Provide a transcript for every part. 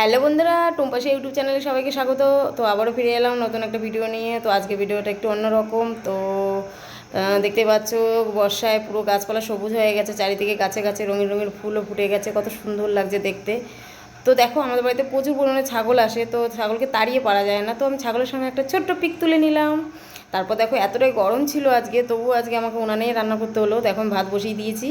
Hello বন্ধুরা টুম্পাশা YouTube চ্যানেলে সবাইকে স্বাগত। তো আবারও ফিরে এলাম নতুন একটা ভিডিও নিয়ে। তো আজকে ভিডিওটা একটু অন্যরকম। তো দেখতে পাচ্ছ বর্ষায় পুরো গাছপালা সবুজ হয়ে গেছে, চারিদিকে গাছে গাছে রঙিন রঙিন ফুলও ফুটে গেছে, কত সুন্দর লাগছে দেখতে। তো দেখো, আমাদের বাড়িতে প্রচুর পরিমাণে ছাগল আসে, তো ছাগলকে তাড়িয়ে পারা যায় না। তো আমি ছাগলের সঙ্গে একটা ছোট্ট পিক তুলে নিলাম। তারপর দেখো, এতটাই গরম ছিল আজকে তবু আজকে আমাকে উনানেই রান্না করতে হলো। দেখো আমি ভাত বসিয়ে দিয়েছি।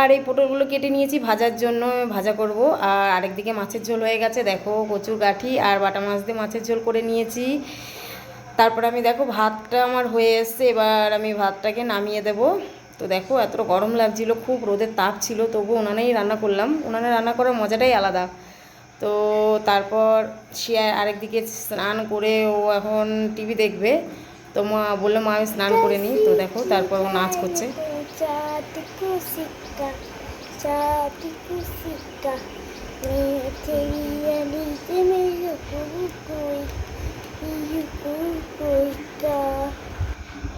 আর এই পটলগুলো কেটে নিয়েছি ভাজার জন্য, ভাজা করব। আর আরেকদিকে মাছের ঝোল হয়ে গেছে, দেখো কচুর গাঠি আর বাটা মাছ দিয়ে মাছের ঝোল করে নিয়েছি। তারপর আমি দেখো ভাতটা আমার হয়ে এসছে, এবার আমি ভাতটাকে নামিয়ে দেব। তো দেখো এত গরম লাগছিল, খুব রোদের তাপ ছিল তবু ওনানেই রান্না করলাম। ওনানে রান্না করার মজাটাই আলাদা। তো তারপর সে আরেকদিকে স্নান করে ও এখন টিভি দেখবে। তো মা বলল, মা, আমি স্নান করে নিই। তো দেখো তারপর ও নাচ করছে। চাঁদকু সিক্কা চাঁদকু সিক্কা मैं तेरी अली में कोई कोई कोई का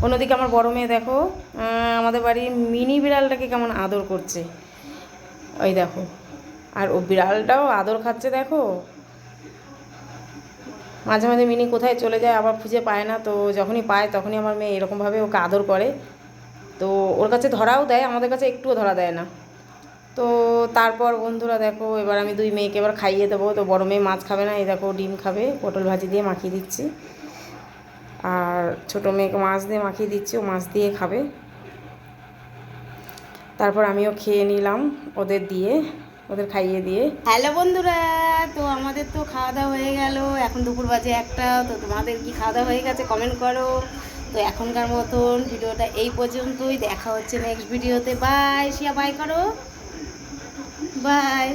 অন্যদিকে আমার বড় মেয়ে দেখো আহ, আমাদের বাড়ির মিনি বিড়ালটাকে কেমন আদর করছে ওই দেখো আর ও বিড়ালটাও আদর খাচ্ছে দেখো মাঝে মাঝে মিনি কোথায় চলে যায় আবার খুঁজে পায় না তো যখনই পায় তখনই আমার মেয়ে এরকমভাবে ওকে আদর করে তো ওর কাছে ধরাও দেয়, আমাদের কাছে একটুও ধরা দেয় না। তো তারপর বন্ধুরা দেখো, এবার আমি দুই মেয়েকে এবার খাইয়ে দেবো। তো বড় মেয়ে মাছ খাবে না, এই দেখো ডিম খাবে, পটল ভাজি দিয়ে মাখিয়ে দিচ্ছি। আর ছোটো মেয়েকে মাছ দিয়ে মাখিয়ে দিচ্ছি, ও মাছ দিয়ে খাবে। তারপর আমিও খেয়ে নিলাম ওদের দিয়ে, ওদের খাইয়ে দিয়ে। হ্যালো বন্ধুরা, তো আমাদের তো খাওয়া দাওয়া হয়ে গেল। এখন দুপুর বাজে একটা, তো তোমাদের কি খাওয়া দাওয়া হয়ে গেছে? কমেন্ট করো। তো এখনকার মতন ভিডিওটা এই পর্যন্তই। দেখা হচ্ছে নেক্সট ভিডিওতে বাই শিয়া বাই করো। বাই